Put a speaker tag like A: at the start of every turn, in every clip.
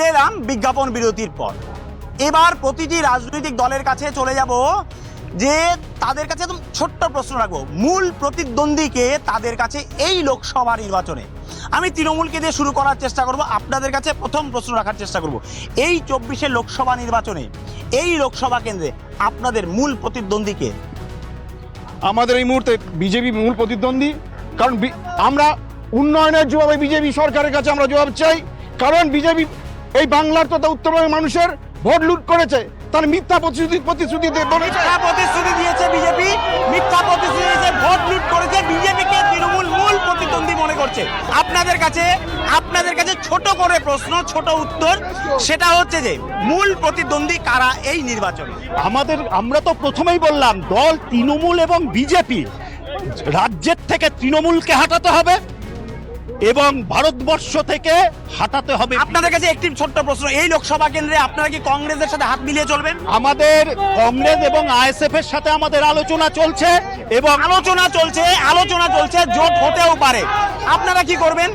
A: ফিরে এলাম বিজ্ঞাপন বিরতির পর। এবার প্রতিটি রাজনৈতিক দলের কাছে চলে যাব যে তাদের কাছে একদম ছোট্ট প্রশ্ন রাখব। মূল প্রতিদ্বন্দ্বীকে তাদের কাছে এই লোকসভা নির্বাচনে। আমি তৃণমূলকে দিয়ে শুরু করার চেষ্টা করব, আপনাদের কাছে প্রথম প্রশ্ন রাখার চেষ্টা করব। এই চব্বিশে লোকসভা নির্বাচনে, এই লোকসভা কেন্দ্রে আপনাদের মূল প্রতিদ্বন্দ্বীকে
B: আমাদের এই মুহূর্তে বিজেপি মূল প্রতিদ্বন্দ্বী। কারণ আমরা উন্নয়নের জবাবে বিজেপি সরকারের কাছে আমরা জবাব চাই। কারণ বিজেপি এই বাংলার তথা উত্তরবঙ্গের মানুষের ভোট লুট করেছে। তার মিথ্যা প্রতিশ্রুতি প্রতিশ্রুতি
A: মিথ্যা প্রতিশ্রুতি দিয়েছে বিজেপি। মিথ্যা প্রতিশ্রুতি দিয়েছে ভোট লুট করেছে বিজেপিকে তৃণমূল মূল প্রতিদ্বন্দ্বী মনে করছে। আপনাদের কাছে আপনাদের কাছে ছোট করে প্রশ্ন ছোট উত্তর। সেটা হচ্ছে যে মূল প্রতিদ্বন্দ্বী কারা এই নির্বাচনে?
C: আমাদের আমরা তো প্রথমেই বললাম দল তৃণমূল এবং বিজেপি। রাজ্যের থেকে তৃণমূলকে হাঁটাতে হবে। এবং ভারতবর্ষ থেকে হাঁটাতে হবে।
A: আপনাদের কাছে একটি ছোট্ট প্রশ্ন এই লোকসভা কেন্দ্রে আপনারা কি কংগ্রেসের সাথে হাত মিলিয়ে চলবেন?
C: আমাদের কংগ্রেস এবং আইএসএফ এর সাথে আমাদের আলোচনা চলছে এবং
A: আলোচনা চলছে আলোচনা চলছে জোট হতেও পারে। আপনারা কি করবেন?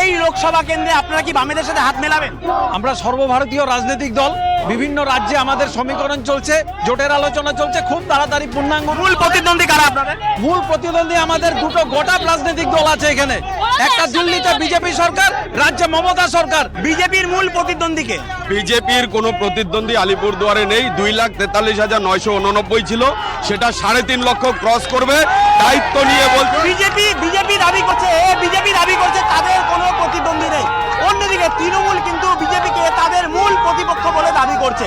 A: এই লোকসভা কেন্দ্রে আপনারা কি বামেদের সাথে হাত মেলাবেন?
D: আমরা সর্বভারতীয় রাজনৈতিক দল বিভিন্ন রাজ্যে আমাদের সমীকরণ চলছে জোটের আলোচনা চলছে খুব তাড়াতাড়ি পূর্ণাঙ্গ।
A: মূল প্রতিদ্বন্দ্বী কারা আপনাদের?
D: মূল প্রতিদ্বন্দ্বী আমাদের দুটো গোটা রাজনৈতিক দল আছে এখানে। একটা দিল্লিতে বিজেপি সরকার রাজ্যে মমতা সরকার
A: বিজেপির মূল প্রতিদ্বন্দ্বীকে।
E: বিজেপির কোনো প্রতিদ্বন্দ্বী আলিপুরদুয়ারে নেই। দুই লাখ তেতাল্লিশ হাজার নয়শো উননব্বই ছিল। সেটা সাড়ে তিন লক্ষ ক্রস করবে। দায়িত্ব নিয়ে বলছি
A: বিজেপি বিজেপি দাবি করছে বিজেপি দাবি করছে তাদের কোনো প্রতিদ্বন্দ্বী নেই। অন্যদিকে তৃণমূল কিন্তু বিজেপিকে তাদের মূল প্রতিপক্ষ বলে দাবি করছে।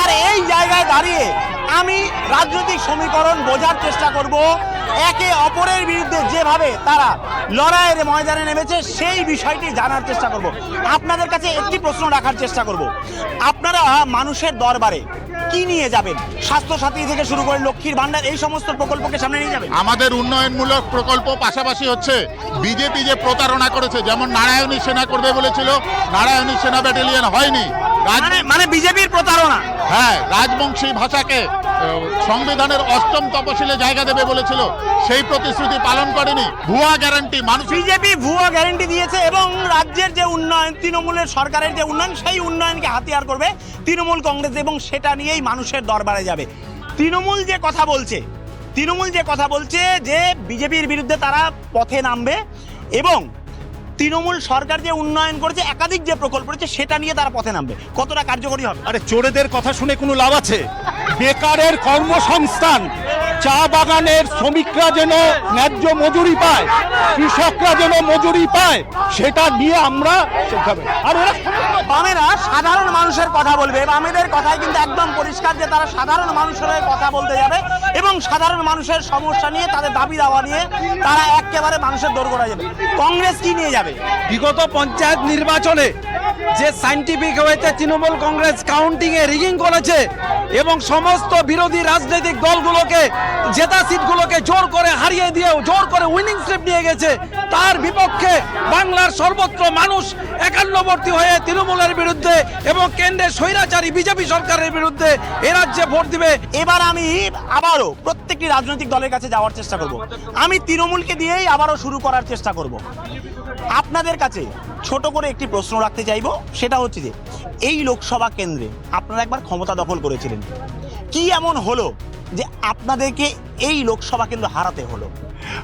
A: আর এই জায়গায় দাঁড়িয়ে আমি রাজনৈতিক সমীকরণ বোঝার চেষ্টা করব। একে অপরের বিরুদ্ধে যেভাবে তারা লড়াইয়ের ময়দানে নেমেছে, সেই বিষয়টি জানার চেষ্টা করব। আপনাদের কাছে একটি প্রশ্ন রাখার চেষ্টা করব। আপনারা মানুষের দরবারে কি নিয়ে যাবেন? স্বাস্থ্য সাথী থেকে শুরু করে লক্ষ্মীর ভান্ডার এই সমস্ত প্রকল্পকে সামনে নিয়ে যাবেন?
F: আমাদের উন্নয়নমূলক প্রকল্প পাশাপাশি হচ্ছে বিজেপি যে প্রতারণা করেছে যেমন নারায়ণী সেনা করবে বলেছিল নারায়ণী সেনা ব্যাটালিয়ন হয়নি।
A: মানে মানে বিজেপির প্রতারণা?
F: হ্যাঁ রাজবংশী ভাষাকে সংবিধানের অষ্টম তপশিলে জায়গা দেবে বলেছিল। সেই প্রতিশ্রুতি পালন করেনি। ভুয়া গ্যারান্টি মানুষ
A: বিজেপি ভুয়া গ্যারেন্টি দিয়েছে এবং রাজ্যের যে উন্নয়ন, তৃণমূলের সরকারের যে উন্নয়ন, সেই উন্নয়নকে হাতিয়ার করবে তৃণমূল কংগ্রেস এবং সেটা নিয়েই মানুষের দরবারে যাবে। তৃণমূল যে কথা বলছে, তৃণমূল যে কথা বলছে যে বিজেপির বিরুদ্ধে তারা পথে নামবে এবং তৃণমূল সরকার যে উন্নয়ন করেছে, একাধিক যে প্রকল্প রয়েছে, সেটা নিয়ে তারা পথে নামবে। কতটা কার্যকরী হবে?
C: আরে চোরেদের কথা শুনে কোনো লাভ আছে? বেকারের কর্মসংস্থান। চা বাগানের শ্রমিকরা যেন ন্যায্য মজুরি পায় কৃষকরা যেন মজুরি পায় সেটা নিয়ে আমরা আর ওরা
A: বামেরা সাধারণ মানুষের কথা বলবে। বামেদের কথাই কিন্তু একদম পরিষ্কার যে তারা সাধারণ মানুষের কথা বলতে যাবে এবং সাধারণ মানুষের সমস্যা নিয়ে তাদের দাবি দাওয়া নিয়ে তারা একেবারে মানুষের দোরগোড়া যাবে। কংগ্রেস কি নিয়ে যাবে?
D: বিগত পঞ্চায়েত নির্বাচনে যে সাইন্টিফিক হয়েছে তৃণমূল কংগ্রেস কাউন্টিং এ রিগিং করেছে এবং সমস্ত বিরোধী রাজনৈতিক দলগুলোকে জেতা সিটগুলোকে জোর করে হারিয়ে দিয়েও জোর করে উইনিং স্লিপ নিয়ে গেছে। তার বিপক্ষে বাংলার সর্বত্র মানুষ একান্নবর্তী হয়ে তৃণমূলের বিরুদ্ধে এবং কেন্দ্রের স্বৈরাচারী বিজেপি সরকারের বিরুদ্ধে এ রাজ্যে ভোট দিবে।
A: এবার আমি আবারও প্রত্যেকটি রাজনৈতিক দলের কাছে যাওয়ার চেষ্টা করব। আমি তৃণমূলকে দিয়েই আবারও শুরু করার চেষ্টা করব। আপনাদের কাছে ছোট করে একটি প্রশ্ন রাখতে চাইব, সেটা হচ্ছে যে, এই লোকসভা কেন্দ্রে আপনারা একবার ক্ষমতা দখল করেছিলেন। কি এমন হলো যে আপনাদেরকে এই লোকসভা কেন্দ্র হারাতে হলো।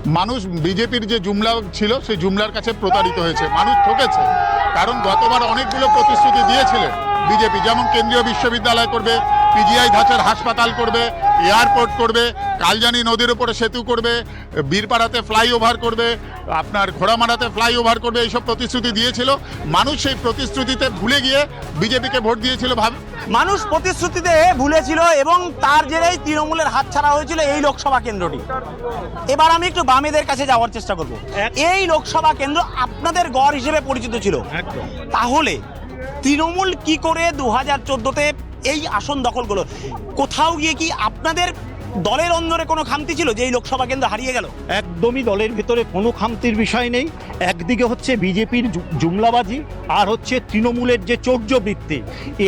F: মানুষ বিজেপির যে জুমলা ছিল, সেই জুমলার কাছে প্রতারিত হয়েছে। মানুষ ঠকেছে। কারণ গতবার অনেকগুলো প্রতিশ্রুতি দিয়েছিলেন বিজেপি। যেমন কেন্দ্রীয় বিশ্ববিদ্যালয় করবে পিজিআই ধাঁচের হাসপাতাল করবে এয়ারপোর্ট করবে কালজানি নদীর উপরে সেতু করবে বীরপাড়াতে ফ্লাইওভার করবে আপনার ঘোড়ামারাতে ফ্লাইওভার করবে এইসব প্রতিশ্রুতি দিয়েছিল। মানুষ সেই প্রতিশ্রুতিতে ভুলে গিয়ে বিজেপিকে ভোট দিয়েছিল ভাব।
A: মানুষ প্রতিশ্রুতিতে ভুলেছিল এবং তার জেরেই তৃণমূলের হাত ছাড়া হয়েছিল এই লোকসভা কেন্দ্রটি। এবার আমি একটু বামেদের কাছে যাওয়ার চেষ্টা করব। এই লোকসভা কেন্দ্র আপনাদের গড় হিসেবে পরিচিত ছিল। তাহলে তৃণমূল কি করে দু হাজার চোদ্দোতে এই আসন দখল করল? কোথাও গিয়ে কি আপনাদের দলের অন্দরে কোনো খামতি ছিল যে এই লোকসভা কেন্দ্র হারিয়ে গেল?
C: একদমই দলের ভেতরে কোনো খামতির বিষয় নেই। একদিকে হচ্ছে বিজেপির জুমলাবাজি, আর হচ্ছে তৃণমূলের যে চৌর্যবৃত্তি।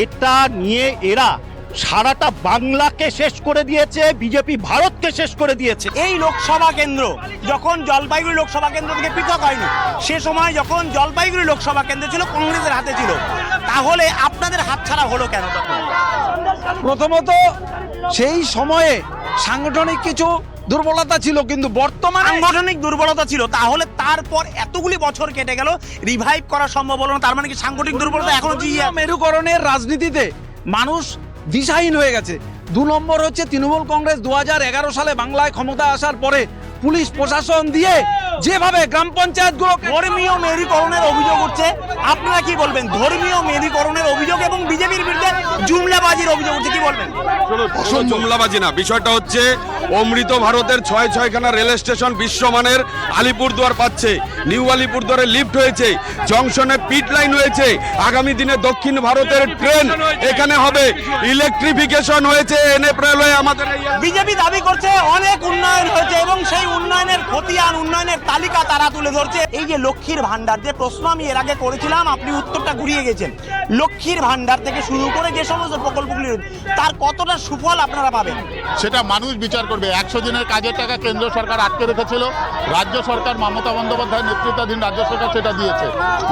C: এটা নিয়ে এরা সারাটা বাংলাকে শেষ করে দিয়েছে বিজেপি ভারতকে শেষ করে দিয়েছে।
A: এই লোকসভা কেন্দ্র যখন জলপাইগুড়ি লোকসভা কেন্দ্র থেকে পৃথক হয়নি সে সময় যখন জলপাইগুড়ি লোকসভা কেন্দ্র ছিল কংগ্রেসের হাতে ছিল। তাহলে আপনাদের হাতছাড়া হলো কেন তখন?
D: প্রথমত সেই সময়ে সাংগঠনিক কিছু দুর্বলতা ছিল কিন্তু বর্তমান
A: সাংগঠনিক দুর্বলতা ছিল। তাহলে তারপর এতগুলি বছর কেটে গেল রিভাইভ করা সম্ভব হলো না। তার মানে কি সাংগঠনিক দুর্বলতা এখনও?
D: মেরুকরণের রাজনীতিতে মানুষ দিশাহীন হয়ে গেছে। দু নম্বর হচ্ছে তৃণমূল কংগ্রেস দু হাজার এগারো সালে বাংলায় ক্ষমতা আসার পরে পুলিশ প্রশাসন দিয়ে যেভাবে গ্রাম পঞ্চায়েতগুলোকে
A: ধর্মীয় মেরুকরণের অভিযোগ উঠছে আপনারা কি বলবেন? ধর্মীয় মেরুকরণের অভিযোগ এবং বিজেপির বিরুদ্ধে জুমলাবাজির অভিযোগ উঠছে কি বলবেন?
E: জুমলাবাজি না বিষয়টা হচ্ছে অমৃত ভারতের ছয় ছয়খানা রেল স্টেশন বিশ্বমানের আলিপুরদুয়ার পাচ্ছে। নিউ আলিপুরদুয়ারে লিফট হয়েছে জংশনে পিট লাইন হয়েছে আগামী দিনে দক্ষিণ ভারতের ট্রেন এখানে হবে ইলেকট্রিফিকেশন হয়েছে এনএফ রেলওয়ে আমাদের
A: বিজেপি দাবি করছে অনেক উন্নয়ন হয়েছে এবং সেই উন্নয়নের খতিয়ান, উন্নয়নের তালিকা তারা তুলে ধরছে। এই যে লক্ষ্মীর ভান্ডার যে প্রশ্ন আমি এর আগে করেছিলাম, আপনি উত্তরটা ঘুরিয়ে গেছেন। লক্ষ্মীর ভান্ডার থেকে শুরু করে যে সমস্ত প্রকল্পগুলি তার কতটা সুফল আপনারা পাবেন?
F: সেটা মানুষ বিচার করবে। একশো দিনের কাজের টাকা কেন্দ্র সরকার আটকে রেখেছিল। রাজ্য সরকার মমতা বন্দ্যোপাধ্যায় নেতৃত্বাধীন রাজ্য সরকার সেটা দিয়েছে।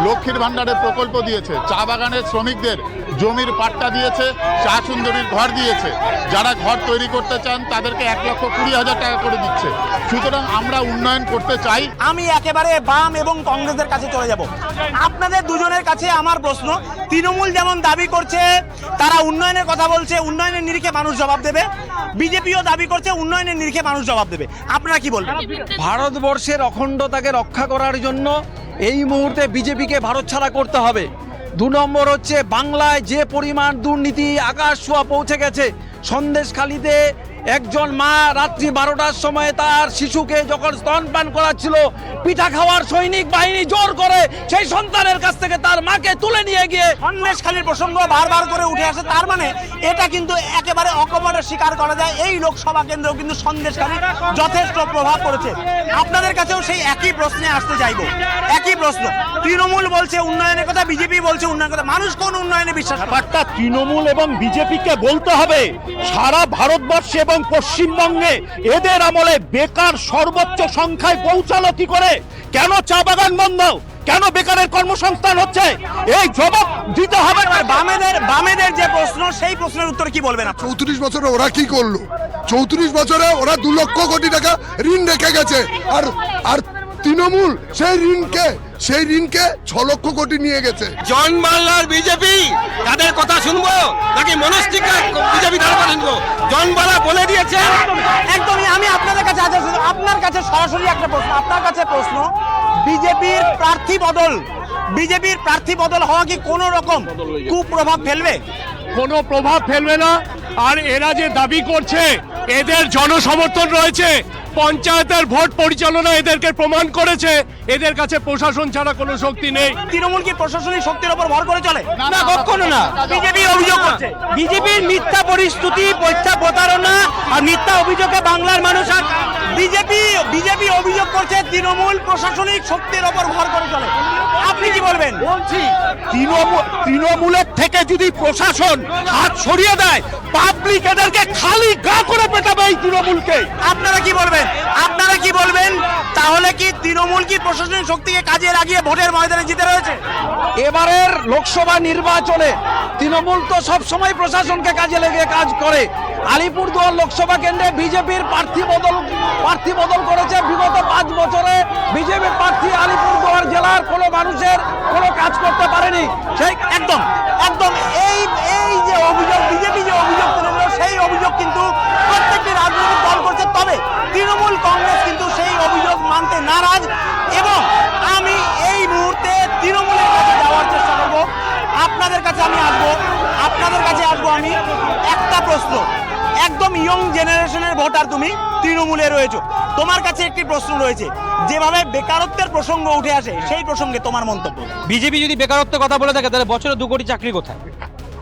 F: লক্ষ্মীর ভাণ্ডারের প্রকল্প দিয়েছে। চা বাগানের শ্রমিকদের জমির পাট্টা দিয়েছে চা সুন্দরীর ঘর দিয়েছে। যারা ঘর তৈরি করতে চান তাদেরকে এক লক্ষ কুড়ি হাজার টাকা করে দিচ্ছে। সুতরাং আমরা উন্নয়ন করতে চাই।
A: আমি একেবারে বাম এবং কংগ্রেসের কাছে চলে যাব। আপনাদের দুজনের কাছে আমার প্রশ্ন তৃণমূল যেমন দাবি করছে তারা উন্নয়নের কথা বলছে উন্নয়নের নিরিখে মানুষ জবাব দেবে। বিজেপিও দাবি করছে উন্নয়নের নিরিখে মানুষ জবাব দেবে। আপনারা কি বলবেন?
D: ভারতবর্ষের অখণ্ডতাকে রক্ষা করার জন্য এই মুহূর্তে বিজেপিকে ভারত ছাড়া করতে হবে। দু নম্বর হচ্ছে বাংলায় যে পরিমাণ দুর্নীতি আকাশ ছোঁয়া পৌঁছে গেছে সন্দেশখালিতে একজন মা রাত্রি বারোটার সময় তার শিশুকে যখন স্তনপান করাচ্ছিল পিঠা খাওয়ার সৈনিক বাহিনী জোর করে সেই সন্তানের কাছ থেকে তার মাকে তুলে নিয়ে গিয়ে
A: সন্দেশখালীর প্রসঙ্গ বারবার করে উঠে আসে। তার মানে এটা কিন্তু একেবারে অকপটে স্বীকার করা যায়। এই লোকসভা কেন্দ্র কিন্তু সন্দেশখালী যথেষ্ট প্রভাব পড়েছে। আপনাদের কাছেও সেই একই প্রশ্নে আসতে চাইব। একই প্রশ্ন। তৃণমূল বলছে উন্নয়নের কথা বিজেপি বলছে উন্নয়নের কথা। মানুষ কোন উন্নয়নে বিশ্বাস করে
C: ব্যাপারটা তৃণমূল এবং বিজেপিকে বলতে হবে। সারা ভারতবর্ষে এবং পশ্চিমবঙ্গে এদের আমলে বেকার সর্বোচ্চ সংখ্যায় পৌঁছালো কি করে? কেন চা বাগান বন্ধ? কেন বেকারের কর্মসংস্থান হচ্ছে? এই জবাব দিতে হবে
A: বামেদের বামেদের যে প্রশ্ন সেই প্রশ্নের উত্তর কি বলবেন
G: চৌত্রিশ বছরে ওরা কি করল? চৌত্রিশ বছরে ওরা দু লক্ষ কোটি টাকা ঋণ রেখে গেছে। আর আর তৃণমূল সেই ঋণকে সেই ঋণকে ছ লক্ষ কোটি নিয়ে গেছে।
H: জন বাংলার বিজেপি তাদের কথা শুনব নাকি মনস্তিকা বিজেপি তার কথা শুনব জন বাংলা বলে দিয়েছে।
A: একদমই আমি আপনাদের কাছে আপনার কাছে সরাসরি একটা প্রশ্ন আপনার কাছে প্রশ্ন বিজেপির প্রার্থী বদল বিজেপির প্রার্থী বদল হওয়া কি কোনো রকম কুপ্রভাব ফেলবে?
C: কোনো প্রভাব ফেলবে না। আর এরা যে দাবি করছে এদের জনসমর্থন রয়েছে। পঞ্চায়েতের ভোট পরিচালনা এদেরকে প্রমাণ করেছে। এদের কাছে প্রশাসন ছাড়া কোনো শক্তি নেই।
A: তৃণমূল কি প্রশাসনিক শক্তির উপর ভর করে চলে?
F: না, কখনো না।
A: বিজেপি অভিযোগ করছে। বিজেপির মিথ্যা পরিস্থিতি মিথ্যা প্রতারণা আর মিথ্যা অভিযোগে বাংলার মানুষ আর বিজেপি বিজেপি অভিযোগ করছে তৃণমূল প্রশাসনিক শক্তির উপর ভর করে চলে। আপনি কি বলবেন?
C: বলছি তৃণমূল তৃণমূলের থেকে যদি প্রশাসন হাত সরিয়ে দেয় পাবলিক এদেরকে খালি গা করে পেটাবে এই তৃণমূলকে।
A: আপনারা কি বলবেন? আপনারা কি বলবেন? তাহলে কি তৃণমূল কি প্রশাসনিক শক্তিকে কাজে লাগিয়ে ভোটের ময়দানে জিতে রয়েছে?
D: এবারের লোকসভা নির্বাচনে তৃণমূল তো সব সময় প্রশাসনকে কাজে লেগে কাজ করে। আলিপুরদুয়ার লোকসভা কেন্দ্রে বিজেপির প্রার্থী বদল প্রার্থী বদল করেছে। বিগত পাঁচ বছরে বিজেপি প্রার্থী আলিপুরদুয়ার জেলার কোনো মানুষের কোনো কাজ করতে পারেনি। সেই
A: একদম একদম এই এই যে অভিযোগ, বিজেপি যে অভিযোগ তুলে দিল সেই অভিযোগ কিন্তু প্রত্যেকটি রাজনৈতিক দল করছে। তবে তৃণমূল কংগ্রেস কিন্তু সেই অভিযোগ মানতে নারাজ এবং আমি এই মুহূর্তে তৃণমূলের কাছে যাওয়ার চেষ্টা করব। আপনাদের কাছে আমি আসব, আপনাদের কাছে আসব আমি একটা প্রশ্ন। একদম ইয়ং জেনারেশনের ভোটার তুমি, তৃণমূলে রয়েছো। তোমার কাছে একটি প্রশ্ন রয়েছে। যেভাবে বেকারত্বের প্রসঙ্গ উঠে আসে, সেই প্রসঙ্গে তোমার মন্তব্য
I: বিজেপি যদি বেকারত্বের কথা বলে থাকে, তাহলে বছরে দু কোটি চাকরি কোথায়?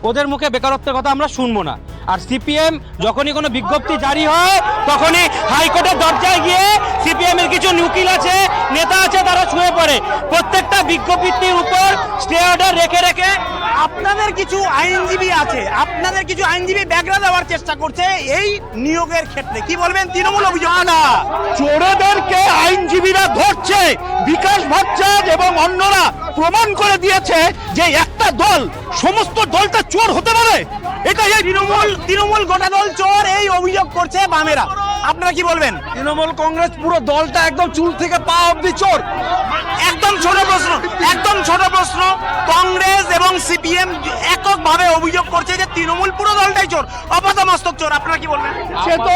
I: ওদের মুখে বেকারত্বের কথা আমরা শুনব না।
D: আর সিপিএম যখনই কোনো বিজ্ঞপ্তি জারি হয়, তখনই হাইকোর্টের দরজায় গিয়ে সিপিএম এর কিছু নিউকিল আছে, নেতা আছে, তারা শুয়ে পড়ে। প্রত্যেকটা বিজ্ঞপ্তির উপর স্টে অর্ডার রেখে রেখে
A: আপনাদের কিছু আইনজীবী আছে, আপনাদের কিছু আইনজীবী ব্যাগরা দেওয়ার চেষ্টা করছে এই নিয়োগের ক্ষেত্রে। কি বলবেন তৃণমূল অভিযোগ না
C: চোরেদেরকে আইনজীবীরা ধরছে, বিকাশ ভট্টাচার্য এবং অন্যরা প্রমাণ করে দিয়েছে যে একটা দল, সমস্ত দলটা চোর হতে পারে। এটা
A: তৃণমূল তৃণমূল গোটা দল চোর এই অভিযোগ করছে বামেরা। আপনারা কি বলবেন?
D: তৃণমূল কংগ্রেস পুরো দলটা একদম চুল থেকে পা অব্দি চোর।
A: একদম ছোট প্রশ্ন একদম ছোট প্রশ্ন। কংগ্রেস এবং সিপিএম এককভাবে অভিযোগ করছে যে তৃণমূল পুরো দলটাই চোর অপদমস্তক চোর। আপনারা কি বলবেন?
C: সে তো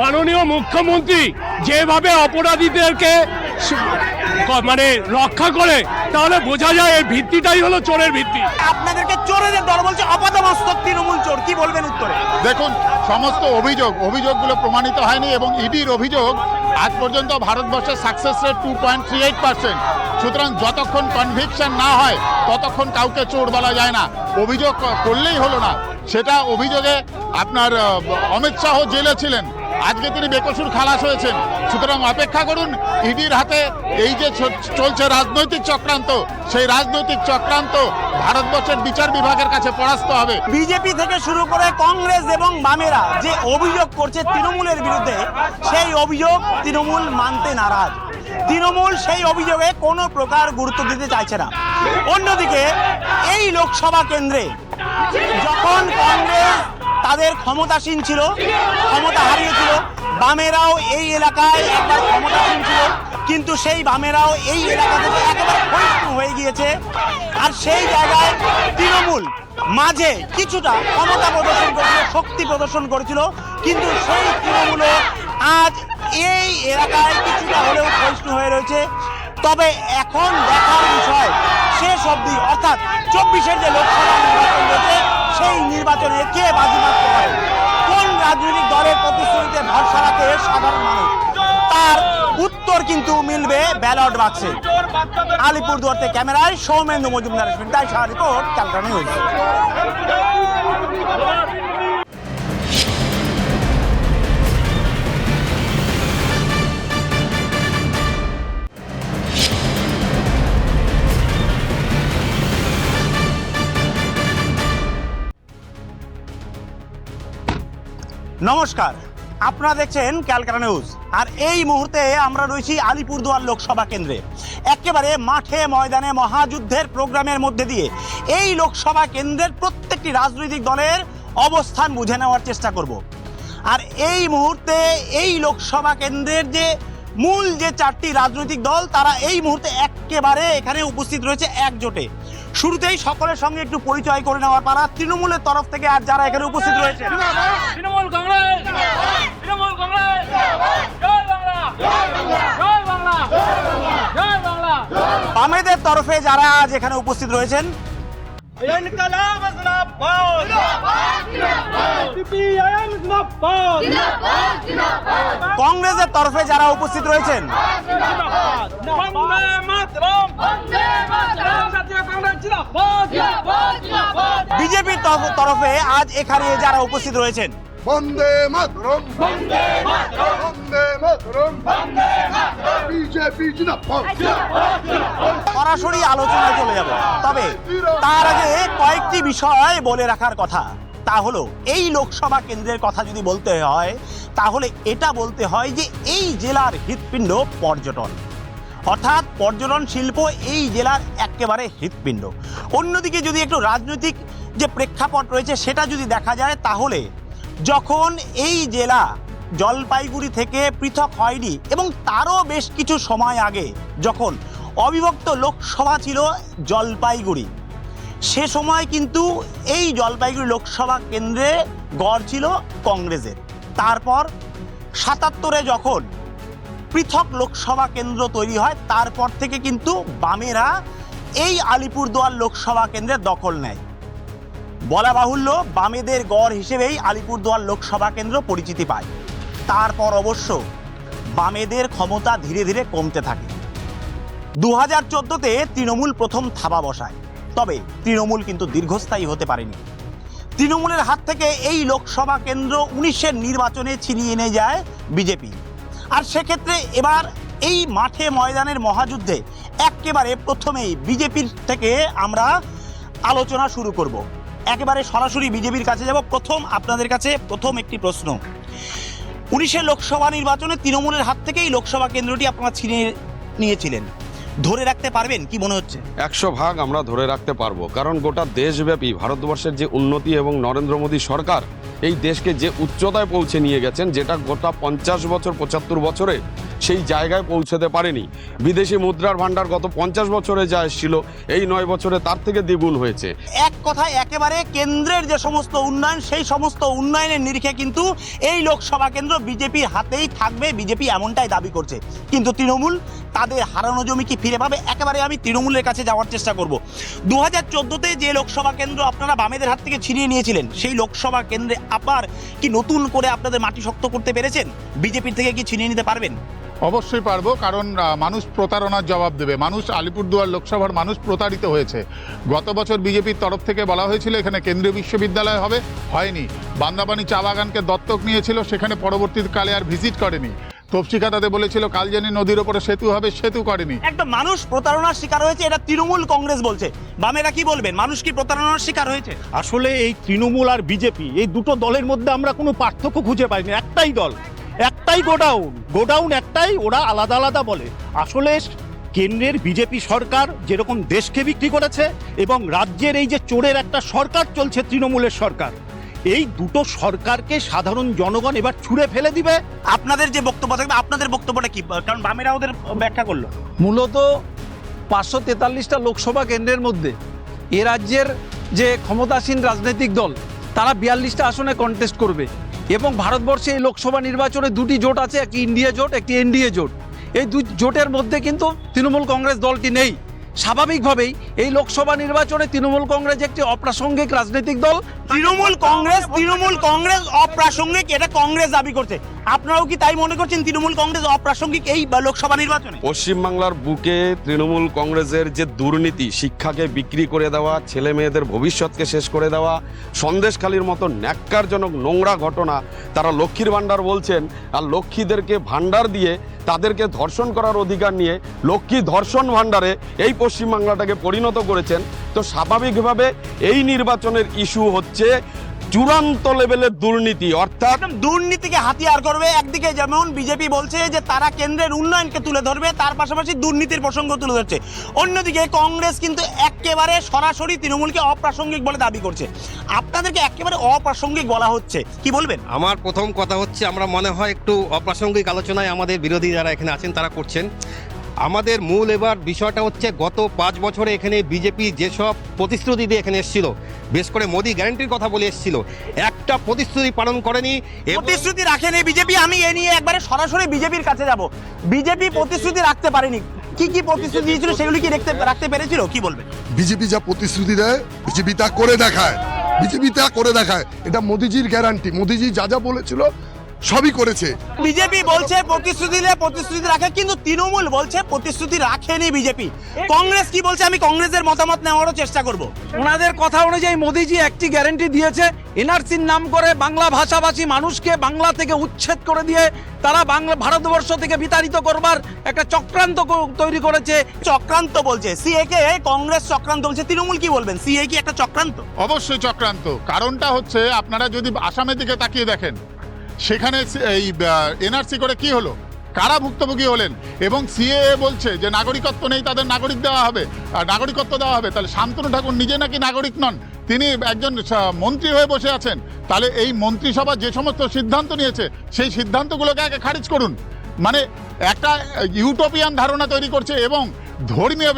C: মাননীয় মুখ্যমন্ত্রী যেভাবে অপরাধীদেরকে মানে রক্ষা করে তাহলে বোঝা যায় এই ভিত্তিটাই হলো চোরের ভিত্তি।
A: আপনাদেরকে চোরেদের দল বলছে অপদমস্তক তৃণমূল চোর। কি বলবেন উত্তরে?
F: দেখুন সমস্ত অভিযোগ অভিযোগগুলো প্রমাণিত হয়নি এবং ইডির অভিযোগ আজ পর্যন্ত ভারতবর্ষের success rate two point three eight percent সুতরাং যতক্ষণ কনভিকশন না হয় ততক্ষণ কাউকে চোর বলা যায় না। অভিযোগ করলেই হলো না। সেটা অভিযোগে আপনার অমিত শাহ জেলে ছিলেন। আজকে তিনি বেকসুর খালাস হয়েছেন। সুতরাং অপেক্ষা করুন, ইডির হাতে এই যে চলছে রাজনৈতিক চক্রান্ত, সেই রাজনৈতিক চক্রান্ত ভারতবর্ষের বিচার বিভাগের কাছে পরাস্ত হবে।
A: বিজেপি থেকে শুরু করে কংগ্রেস এবং বামেরা যে অভিযোগ করছে তৃণমূলের বিরুদ্ধে, সেই অভিযোগ তৃণমূল মানতে নারাজ। তৃণমূল সেই অভিযোগে কোনো প্রকার গুরুত্ব দিতে চাইছে না। অন্যদিকে, এই লোকসভা কেন্দ্রে যখন কংগ্রেস তাদের ক্ষমতাসীন ছিল, ক্ষমতা হারিয়েছিল বামেরাও এই এলাকায় একবার ক্ষমতাসীন ছিল কিন্তু সেই বামেরাও এই এলাকা থেকে একেবারে ক্ষয়িষ্ণু হয়ে গিয়েছে। আর সেই জায়গায় তৃণমূল মাঝে কিছুটা ক্ষমতা প্রদর্শন করেছিল, শক্তি প্রদর্শন করেছিল, কিন্তু সেই তৃণমূলও আজ এই এলাকায় কিছুটা হলেও ক্ষয়িষ্ণু হয়ে রয়েছে। তবে এখন দেখার বিষয়, শেষ অবধি, অর্থাৎ চব্বিশের যে লোকসভা নির্বাচন রয়েছে, সেই নির্বাচনে কে বাজি মারতে পারে কোন রাজনৈতিক দলের প্রতিশ্রুতিতে ভরসা রাখে সাধারণ মানুষ। তার উত্তর কিন্তু মিলবে ব্যালট বাক্সে। আলিপুরদুয়ার থেকে ক্যামেরায় সৌমেন্দ্র মজুমদার তাই সারা রিপোর্ট ক্যালকাটা নিউজ। নমস্কার, আপনারা দেখছেন ক্যালকাটা নিউজ। আর এই মুহূর্তে আমরা রয়েছি আলিপুরদুয়ার লোকসভা কেন্দ্রে। একেবারে মাঠে, ময়দানে, মহাযুদ্ধের প্রোগ্রামের মধ্যে দিয়ে এই লোকসভা কেন্দ্রের প্রত্যেকটি রাজনৈতিক দলের অবস্থান বুঝে নেওয়ার চেষ্টা করব। আর এই মুহূর্তে এই লোকসভা কেন্দ্রের যে মূল যে চারটি রাজনৈতিক দল, তারা এই মুহূর্তে একেবারে এখানে উপস্থিত রয়েছে একজোটে। শুরুতেই সকলের সঙ্গে একটু পরিচয় করে নেওয়ার পারা তৃণমূলের তরফ থেকে আর যারা এখানে উপস্থিত রয়েছে
I: তৃণমূল কংগ্রেস! তৃণমূল কংগ্রেস! জয় বাংলা! জয় বাংলা। জয় বাংলা!
A: বামেদের তরফে যারা আজ এখানে উপস্থিত রয়েছেন কংগ্রেসের তরফে যারা উপস্থিত রয়েছেন। বিজেপির তরফে আজ এখানে যারা উপস্থিত রয়েছেন।
G: বন্দে মাতরম। বন্দে মাতরম। বন্দে মাতরম। বন্দে মাতরম। বিজেপি জিন্দাবাদ।
A: সরাসরি আলোচনায় চলে যাব। তবে তার আগে কয়েকটি বিষয় বলে রাখার কথা। তা হলো, এই লোকসভা কেন্দ্রের কথা যদি বলতে হয়, তাহলে এটা বলতে হয় যে এই জেলার হৃৎপিণ্ড পর্যটন। অর্থাৎ পর্যটন শিল্প এই জেলার একেবারে হৃৎপিণ্ড। অন্যদিকে যদি একটু রাজনৈতিক যে প্রেক্ষাপট রয়েছে সেটা যদি দেখা যায়, তাহলে যখন এই জেলা জলপাইগুড়ি থেকে পৃথক হয়নি এবং তারও বেশ কিছু সময় আগে যখন অবিভক্ত লোকসভা ছিল জলপাইগুড়ি সে সময় কিন্তু এই জলপাইগুড়ি লোকসভা কেন্দ্রে গড় ছিল কংগ্রেসের। তারপর সাতাত্তরে যখন পৃথক লোকসভা কেন্দ্র তৈরি হয়, তারপর থেকে কিন্তু বামেরা এই আলিপুরদুয়ার লোকসভা কেন্দ্রে দখল নেয়। বলা বাহুল্য, বামেদের গড় হিসেবেই আলিপুরদুয়ার লোকসভা কেন্দ্র পরিচিতি পায়। তারপর অবশ্য বামেদের ক্ষমতা ধীরে ধীরে কমতে থাকে। দু হাজার চোদ্দোতে তৃণমূল প্রথম থাবা বসায়। তবে তৃণমূল কিন্তু দীর্ঘস্থায়ী হতে পারেনি। তৃণমূলের হাত থেকে এই লোকসভা কেন্দ্র উনিশের নির্বাচনে ছিনিয়ে এনে যায় বিজেপি। আর সেক্ষেত্রে এবার এই মাঠে ময়দানের মহাযুদ্ধে একেবারে প্রথমেই বিজেপির থেকে আমরা আলোচনা শুরু করব। একেবারে সরাসরি বিজেপির কাছে যাব। প্রথম আপনাদের কাছে প্রথম একটি প্রশ্ন। উনিশের লোকসভা নির্বাচনে তৃণমূলের হাত থেকেই লোকসভা কেন্দ্রটি আপনারা ছিনিয়ে নিয়েছিলেন। ধরে রাখতে পারবেন? কি মনে হচ্ছে?
E: একশো ভাগ আমরা ধরে রাখতে পারব। কারণ গোটা দেশব্যাপী ভারতবর্ষের যে উন্নতি এবং নরেন্দ্র মোদী সরকার এই দেশকে যে উচ্চতায় পৌঁছে নিয়ে গেছেন যেটা গোটা পঞ্চাশ বছর পঁচাত্তর বছরে সেই জায়গায় পৌঁছতে পারেনি। বিদেশি মুদ্রার ভাণ্ডার গত পঞ্চাশ বছরে যা এসেছিল এই নয় বছরে তার থেকে দ্বিগুণ হয়েছে।
A: এক কথায় একেবারে কেন্দ্রের যে সমস্ত উন্নয়ন সেই সমস্ত উন্নয়নের নিরিখে কিন্তু এই লোকসভা কেন্দ্র বিজেপির হাতেই থাকবে বিজেপি এমনটাই দাবি করছে। কিন্তু তৃণমূল তাদের হারানো জমি কি ফিরে পাবে? একেবারে আমি তৃণমূলের কাছে যাওয়ার চেষ্টা করব। দু হাজার চোদ্দোতে যে লোকসভা কেন্দ্র আপনারা বামেদের হাত থেকে ছিনিয়ে নিয়েছিলেন, সেই লোকসভা কেন্দ্রে আবার কি নতুন করে আপনাদের মাটি শক্ত করতে পেরেছেন? বিজেপির থেকে কি ছিনিয়ে নিতে পারবেন?
F: অবশ্যই পারব, কারণ মানুষ প্রতারণার জবাব দেবে। মানুষ আলিপুরদুয়ার লোকসভার মানুষ প্রতারিত হয়েছে। গত বছর বিজেপির তরফ থেকে বলা হয়েছিল এখানে কেন্দ্রীয় বিশ্ববিদ্যালয় হবে, হয়নি। বান্দাবানি চা বাগানকে দত্তক নিয়েছিল, সেখানে পরবর্তীকালে আর ভিজিট করেনি। তপসিকাতাতে বলেছিল কালজানি নদীর ওপরে সেতু হবে সেতু করেনি।
A: একটা মানুষ প্রতারণার শিকার হয়েছে এটা তৃণমূল কংগ্রেস বলছে। বামেরা কি বলবেন? মানুষ কি প্রতারণার শিকার হয়েছে?
C: আসলে এই তৃণমূল আর বিজেপি এই দুটো দলের মধ্যে আমরা কোনো পার্থক্য খুঁজে পাইনি একটাই দল একটাই গোডাউন গোডাউন একটাই ওরা আলাদা আলাদা বলে। আসলে কেন্দ্রের বিজেপি সরকার যেরকম দেশকে বিক্রি করেছে এবং রাজ্যের এই যে চোরের একটা সরকার চলছে তৃণমূলের সরকার এই দুটো সরকারকে সাধারণ জনগণ এবার ছুঁড়ে ফেলে দিবে?
A: আপনাদের যে বক্তব্য থাকবে আপনাদের বক্তব্যটা কি? কারণ বামেরা ওদের ব্যাখ্যা করল।
D: মূলত পাঁচশো তেতাল্লিশটা লোকসভা কেন্দ্রের মধ্যে এ রাজ্যের যে ক্ষমতাসীন রাজনৈতিক দল তারা বিয়াল্লিশটা আসনে কন্টেস্ট করবে। এবং ভারতবর্ষে এই লোকসভা নির্বাচনে দুটি জোট আছে একটি ইন্ডিয়া জোট একটি এনডিএ জোট। এই দুই জোটের মধ্যে কিন্তু তৃণমূল কংগ্রেস দলটি নেই। স্বাভাবিকভাবেই এই লোকসভা নির্বাচনে তৃণমূল কংগ্রেস একটি অপ্রাসঙ্গিক রাজনৈতিক দল।
A: তৃণমূল কংগ্রেস তৃণমূল কংগ্রেস অপ্রাসঙ্গিক এটা কংগ্রেস দাবি করছে। আপনারাও কি তাই মনে করছেন তৃণমূল কংগ্রেস অপ্রাসঙ্গিক এই লোকসভা নির্বাচনে?
E: পশ্চিমবাংলার বুকে তৃণমূল কংগ্রেসের যে দুর্নীতি শিক্ষাকে বিক্রি করে দেওয়া ছেলে মেয়েদের ভবিষ্যৎকে শেষ করে দেওয়া সন্দেশখালির মতো ন্যাক্কারজনক নোংরা ঘটনা তারা লক্ষ্মীর ভাণ্ডার বলছেন আর লক্ষ্মীদেরকে ভাণ্ডার দিয়ে তাদেরকে ধর্ষণ করার অধিকার নিয়ে লক্ষ্মী ধর্ষণ ভাণ্ডারে এই পশ্চিমবাংলাটাকে পরিণত করেছেন। তো স্বাভাবিকভাবে এই নির্বাচনের ইস্যু হচ্ছে চূড়ান্ত লেভেলের দুর্নীতি অর্থাৎ
A: দুর্নীতিকে হাতিয়ার করবে। একদিকে যেমন বিজেপি বলছে যে তারা কেন্দ্রের উন্নয়নকে তুলে ধরবে তার পাশাপাশি দুর্নীতির প্রসঙ্গ তুলে ধরছে। অন্যদিকে কংগ্রেস কিন্তু একেবারে সরাসরি তৃণমূলকে অপ্রাসঙ্গিক বলে দাবি করছে। আপনাদেরকে একেবারে অপ্রাসঙ্গিক বলা হচ্ছে কি বলবেন?
H: আমার প্রথম কথা হচ্ছে আমরা মনে হয় একটু অপ্রাসঙ্গিক আলোচনায় আমাদের বিরোধী যারা এখানে আছেন তারা করছেন। আমাদের মূল এবার বিষয়টা হচ্ছে গত পাঁচ বছরে এখানে বিজেপি যেসব প্রতিশ্রুতি দিয়ে এখানে এসেছিল বেশ করে মোদি গ্যারান্টির কথা বলে এসেছিল একটা প্রতিশ্রুতি পালন করেনি
A: প্রতিশ্রুতি রাখেনি বিজেপি আমি এ নিয়ে একবারে সরাসরি বিজেপির কাছে যাব। বিজেপি প্রতিশ্রুতি রাখতে পারেনি। কি কি প্রতিশ্রুতি দিয়েছিল সেগুলি কি রাখতে রাখতে পেরেছিল? কি বলবে?
G: বিজেপি যা প্রতিশ্রুতি দেয় বিজেপি তা করে দেখায়। বিজেপি তা করে দেখায়। এটা মোদিজির গ্যারান্টি। মোদিজি যা যা বলেছিল সবই করেছে।
A: বিজেপি বলছে প্রতিশ্রুতি দিলে প্রতিশ্রুতি রাখে কিন্তু তৃণমূল বলছে প্রতিশ্রুতি রাখেনি বিজেপি। কংগ্রেস কি বলছে? আমি কংগ্রেসের মতামত নেওয়ারও চেষ্টা করব।
D: ওনাদের কথা অনুযায়ী মোদিজি একটি গ্যারেন্টি দিয়েছে এনআরসির নাম করে বাংলা ভাষাভাষী মানুষকে বাংলা থেকে উচ্ছেদ করে দিয়ে তারা বাংলা ভারতবর্ষ থেকে বিতাড়িত করবার একটা চক্রান্ত তৈরি করেছে।
A: চক্রান্ত বলছে। সিএ কে কংগ্রেস চক্রান্ত বলছে। তৃণমূল কি বলবেন? সিএ কি একটা চক্রান্ত?
F: অবশ্যই চক্রান্ত। কারণটা হচ্ছে আপনারা যদি আসামের দিকে তাকিয়ে দেখেন সেখানে এই এনআরসি করে কি হলো? কারা ভুক্তভোগী হলেন? এবং সিএ বলছে যে নাগরিকত্ব নেই, তাদের নাগরিক দেওয়া হবে। আর নাগরিকত্ব দেওয়া হবে, তাহলে শান্তনু ঠাকুর নিজে নাকি নাগরিক নন? তিনি একজন মন্ত্রী হয়ে বসে আছেন। তাহলে এই মন্ত্রিসভা যে সমস্ত সিদ্ধান্ত নিয়েছে, সেই সিদ্ধান্তগুলোকে আগে খারিজ করুন। মানে একটা ইউটোপিয়ান ধারণা তৈরি করছে এবং ধর্মীয়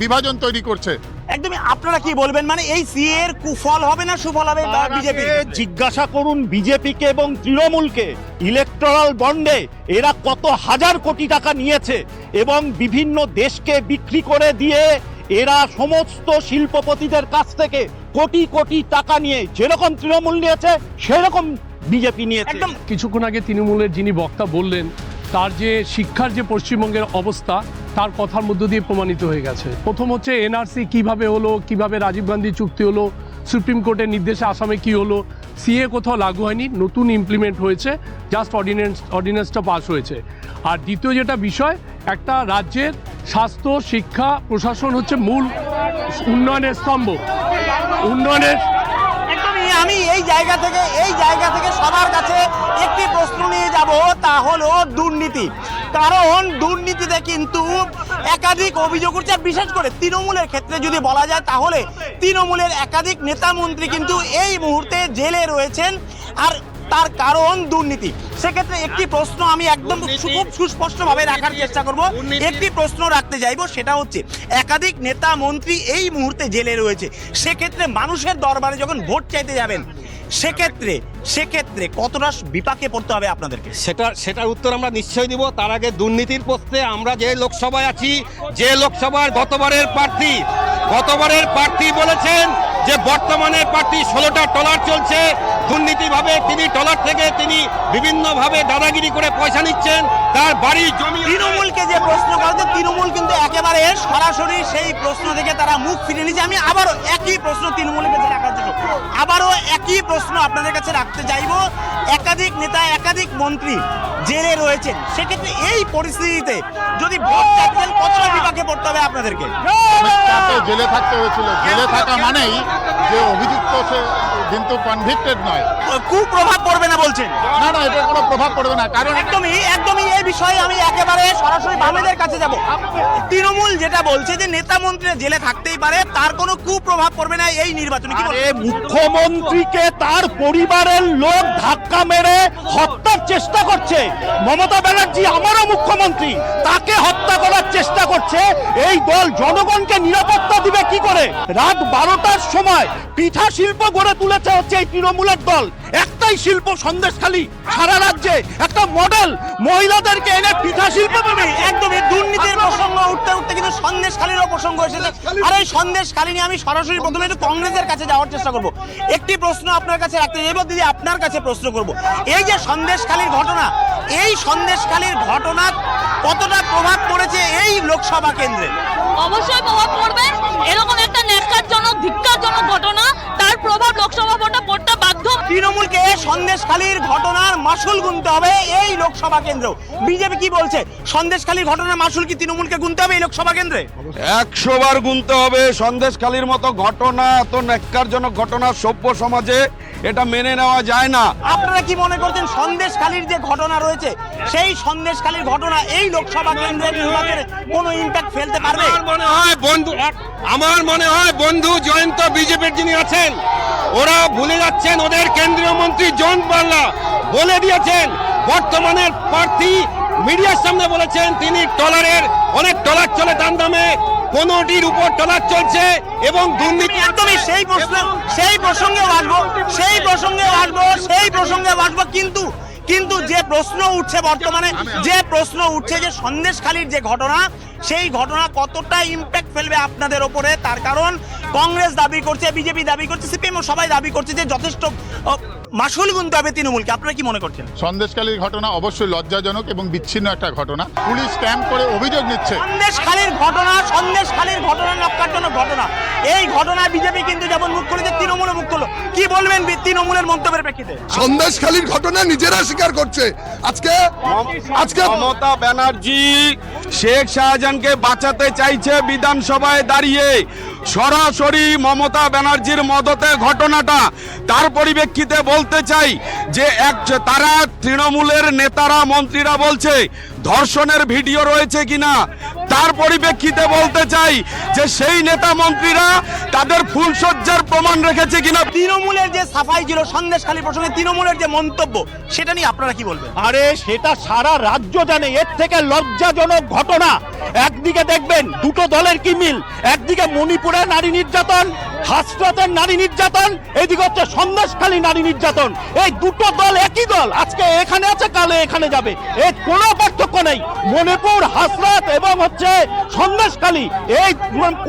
F: বিভাজন তৈরি করছে।
A: একদমই আপনারা কি বলবেন? মানে এই সিএ এর কুফল হবে না সুফল হবে বিজেপি?
C: বিজেপি জিজ্ঞাসা করুন বিজেপিকে এবং তৃণমূলকে। ইলেকট্রাল বন্ডে এরা কত হাজার কোটি টাকা নিয়েছে এবং বিভিন্ন দেশকে বিক্রি করে দিয়ে এরা সমস্ত শিল্পপতিদের কাছ থেকে কোটি কোটি টাকা নিয়ে যেরকম তৃণমূল নিয়েছে সেরকম বিজেপি নিয়েছে।
A: একদম।
J: কিছুক্ষণ আগে তৃণমূলের যিনি বক্তা বললেন তার যে শিক্ষার যে পশ্চিমবঙ্গের অবস্থা তার কথার মধ্য দিয়ে প্রমাণিত হয়ে গেছে। প্রথম হচ্ছে এনআরসি কীভাবে হলো, কীভাবে রাজীব গান্ধী চুক্তি হলো, সুপ্রিম কোর্টের নির্দেশে আসামে কি হলো, সিএ কোথাও লাগু হয়নি, নতুন ইমপ্লিমেন্ট হয়েছে জাস্ট অর্ডিন্যান্স অর্ডিন্যান্সটা পাস হয়েছে। আর দ্বিতীয় যেটা বিষয়, একটা রাজ্যের স্বাস্থ্য, শিক্ষা, প্রশাসন হচ্ছে মূল উন্নয়নের স্তম্ভ। উন্নয়নের
A: আমি এই জায়গা থেকে, এই জায়গা থেকে সবার কাছে একটি প্রশ্ন নিয়ে যাব, তা হলো দুর্নীতি। কারণ দুর্নীতিতে কিন্তু একাধিক অভিযোগ উঠছে, বিশেষ করে তৃণমূলের ক্ষেত্রে যদি বলা যায়, তাহলে তৃণমূলের একাধিক নেতা মন্ত্রী কিন্তু এই মুহূর্তে জেলে রয়েছেন। আর তার কারণ দুর্নীতি। সেক্ষেত্রে একটি প্রশ্ন আমি একদম সু- খুব সুস্পষ্টভাবে রাখার চেষ্টা করব। একটি প্রশ্ন রাখতে যাইব সেটা হচ্ছে একাধিক নেতা মন্ত্রী এই মুহূর্তে জেলে রয়েছে। সেক্ষেত্রে মানুষের দরবারে যখন ভোট চাইতে যাবেন সেক্ষেত্রে সেক্ষেত্রে কতটা বিপাকে পড়তে হবে আপনাদেরকে?
H: সেটা সেটার উত্তর আমরা নিশ্চয়ই দিব। তার আগে দুর্নীতির প্রশ্নে আমরা যে লোকসভায় আছি যে লোকসভার গতবারের প্রার্থী গতবারের প্রার্থী বলেছেন যে বর্তমানে প্রার্থী ষোলোটা টলার চলছে। দুর্নীতিভাবে তিনি টলার থেকে তিনি বিভিন্নভাবে দাদাগিরি করে পয়সা নিচ্ছেন। তার বাড়ি জমি
A: তৃণমূলকে যে প্রশ্ন করা হচ্ছে তৃণমূল কিন্তু একেবারে সরাসরি সেই প্রশ্ন থেকে তারা মুখ ফিরে নিয়েছে। আমি আবারও একই প্রশ্ন তৃণমূলকে আবারও একই প্রশ্ন আপনাদের কাছে রাখতে চাইব একাধিক নেতা একাধিক মন্ত্রী জেলে রয়েছেন। সেক্ষেত্রে এই পরিস্থিতিতে যদি ভোট চাচ্ছেন কতটা বিপাকে পড়তে হবে আপনাদেরকে?
F: তাকে জেলে থাকতে হয়েছিল। জেলে থাকা মানেই যে অভিযুক্ত সে কিন্তু কনভিক্টেড নয়।
A: কুপ্রভাব পড়বে না বলছেন?
F: না না এটা কোনো প্রভাব পড়বে না কারণ
A: একদমই একদমই এই বিষয়ে আমি একেবারে সরাসরি বামেদের কাছে যাব। তৃণমূল যেটা বলছে যে নেতা মন্ত্রীরা জেলে থাকতেই পারে তার কোনো কুপ্রভাব পড়বে না এই নির্বাচনে কি বলবেন?
C: মুখ্যমন্ত্রীকে তার পরিবারের লোক ধাক্কা মেরে হত্যার চেষ্টা করছে। মমতা ব্যানার্জি আমারও মুখ্যমন্ত্রী তাকে হত্যা করার চেষ্টা করছে এই দল জনগণকে নিরাপত্তা দিবে কি করে? রাত বারোটার সময় পিঠা শিল্প গড়ে তুলেছে হচ্ছে এই তৃণমূলের দল। একটাই শিল্প সন্দেশখালী সারা রাজ্যে একটা মডেল। মহিলাদেরকে এনে পিঠা শিল্প
A: একদমই দুর্নীতির প্রসঙ্গ উঠতে উঠতে কিন্তু সন্দেশখালীরও প্রসঙ্গ এসেছে। আর এই সন্দেশখালী নিয়ে আমি সরাসরি প্রথমে একটু কংগ্রেসের কাছে যাওয়ার চেষ্টা করব। একটি প্রশ্ন আপনার কাছে রাখতে চাইব দিদি আপনার কাছে প্রশ্ন করব। এই যে সন্দেশখালীর ঘটনা এই সন্দেশখালীর ঘটনা কতটা প্রভাব পড়েছে এই লোকসভা কেন্দ্রে।
K: অবশ্যই প্রভাব পড়বে। এরকম একটা ন্যাক্কারজনক ধিক্কারজনক ঘটনা তার প্রভাব লোকসভা ভোটে পড়তে বাধ্য।
A: তৃণমূলকে সন্দেশখালীর ঘটনার মাসুল গুনতে হবে এই লোকসভা কেন্দ্র। বিজেপি কি বলছে? সন্দেশখালীর ঘটনার মাসুল কি তৃণমূলকে গুনতে হবে এই লোকসভা কেন্দ্রে?
E: একশো বার গুনতে হবে। সন্দেশখালীর মতো ঘটনা এত ন্যাক্কারজনক ঘটনা সভ্য সমাজে এটা মেনে নেওয়া যায় না।
A: আপনারা কি মনে করছেন সন্দেশখালীর যে ঘটনা রয়েছে সেই সন্দেশখালীর ঘটনা এই লোকসভা কেন্দ্রের নির্বাচনে কোনো ইম্প্যাক্ট ফেলতে পারবে?
H: আমার মনে হয় বন্ধু আমার মনে হয় বন্ধু জয়ন্ত বিজেপির যিনি আছেন ওরা ভুলে যাচ্ছেন ওদের কেন্দ্রীয় মন্ত্রী জয়ন্ত বাংলা। বলে দিয়েছেন বর্তমানের প্রার্থী মিডিয়ার সামনে বলেছেন তিনি টলারের অনেক টলার চলে দাম দামে। পনেরোটির উপর টলার চলছে এবং দুর্নীতি
A: একদমই সেই প্রশ্ন সেই প্রসঙ্গে আসব। সেই প্রসঙ্গে আসব সেই প্রসঙ্গে আসব। কিন্তু কিন্তু যে প্রশ্ন উঠছে বর্তমানে যে প্রশ্ন উঠছে যে সন্দেশখালীর যে ঘটনা সেই ঘটনা কতটা ইম্প্যাক্ট ফেলবে আপনাদের ওপরে? তার কারণ কংগ্রেস দাবি করছে বিজেপি দাবি করছে সিপিএমও সবাই দাবি করছে যে যথেষ্ট মাসুল গুনতে হবে তৃণমূলকে আপনারা কি মনে করছেন?
F: সন্দেশকালীর ঘটনা অবশ্যই লজ্জাজনক এবং বিচ্ছিন্ন একটা ঘটনা। পুলিশ ক্যাম্প করে অভিযোগ নিচ্ছে।
A: সন্দেশখালীর ঘটনা সন্দেশখালীর ঘটনা নক্কারজনক ঘটনা। এই ঘটনায় বিজেপি কিন্তু যেমন মুখ করেছে তৃণমূলে মুখ করল কি বলবেন তৃণমূলের মন্তব্যের প্রেক্ষিতে?
G: সন্দেশখালীর ঘটনা নিজেরা স্বীকার করছে। আজকে আজকে
E: মমতা ব্যানার্জি শেখ শাহজাহানকে বাঁচাতে চাইছে বিধানসভায় দাঁড়িয়ে। সরাসরি মমতা ব্যানার্জির মদতে ঘটনাটা। তার পরিপ্রেক্ষিতে বলতে চাই যে এক তারা তৃণমূলের নেতারা, মন্ত্রীরা বলছে, ধর্ষণের ভিডিও রয়েছে কিনা? তার পরিপ্রেক্ষিতে বলতে চাই যে সেই নেতা মন্ত্রীরা তাদের ফুলসজ্জার প্রমাণ রেখেছে কিনা।
A: তৃণমূলের যে সাফাই ছিল সন্দেশখালী প্রসঙ্গে তৃণমূলের যে মন্তব্য সেটা নিয়ে আপনারা কি বলবেন?
C: আরে সেটা সারা রাজ্য জানে এর থেকে লজ্জাজনক ঘটনা। একদিকে দেখবেন দুটো দলের কি মিল একদিকে মণিপুরে নারী নির্যাতন হাসরাতের নারী নির্যাতন এইদিকে হচ্ছে সন্দেশখালী নারী নির্যাতন। এই দুটো দল একই দল, আজকে এখানে আছে, কালে এখানে যাবে। এর কোনো পার্থক্য নেই। মণিপুর, হাসরাত এবং হচ্ছে সন্দেশখালী এই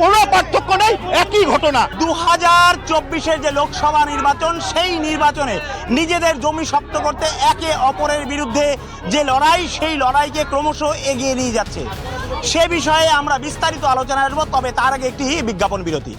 C: কোনো পার্থক্য নেই, একই ঘটনা।
A: দু হাজার চব্বিশের যে লোকসভা নির্বাচন, সেই নির্বাচনে নিজেদের জমি শক্ত করতে একে অপরের বিরুদ্ধে যে লড়াই, সেই লড়াইকে ক্রমশ এগিয়ে নিয়ে যাচ্ছে। সে বিষয়ে আমরা বিস্তারিত আলোচনা আসব, তবে তার আগে একটি বিজ্ঞাপন বিরতি।